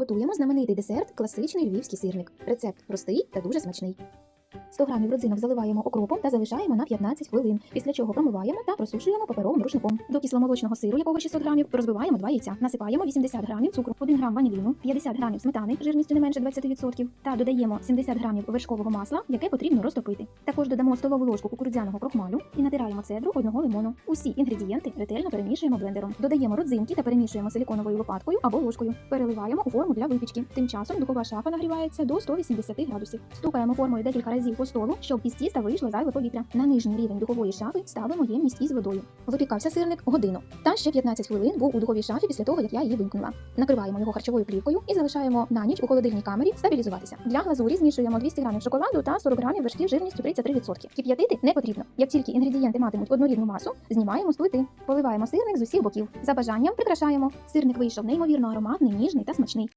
Готуємо знаменитий десерт класичний львівський сирник. Рецепт простий та дуже смачний. 100 грамів родзинок заливаємо окропом та залишаємо на 15 хвилин, після чого промиваємо та просушуємо паперовим рушником. До кисломолочного сиру, якого 600 грамів, розбиваємо 2 яйця. Насипаємо 80 грамів цукру, 1 грам ваніліну, 50 грамів сметани жирністю не менше 20% та додаємо 70 грамів вершкового масла, яке потрібно розтопити. Також додамо столову ложку кукурудзяного крохмалю і натираємо цедру одного лимону. Усі інгредієнти ретельно перемішуємо блендером. Додаємо родзинки та перемішуємо силіконовою лопаткою або ложкою. Переливаємо у форму для випічки. Тим часом духова шафа нагрівається до 180 градусів. Стукаємо формою декілька разів по столу, щоб із тіста вийшло зайве повітря. На нижній рівень духової шафи ставимо ємність із водою. Випікався сирник годину. Та ще 15 хвилин був у духовій шафі після того, як я її вимкнула. Накриваємо його харчовою плівкою і залишаємо на ніч у холодильній камері стабілізуватися. Для глазурі змішуємо 200 грамів шоколаду та 40 грамів вершків жирністю 33%. Кип'ятити не потрібно. Як тільки інгредієнти матимуть однорідну масу, знімаємо з плити. Поливаємо сирник з усіх боків. За бажанням прикрашаємо. Сирник вийшов неймовірно ароматний, ніжний та смачний.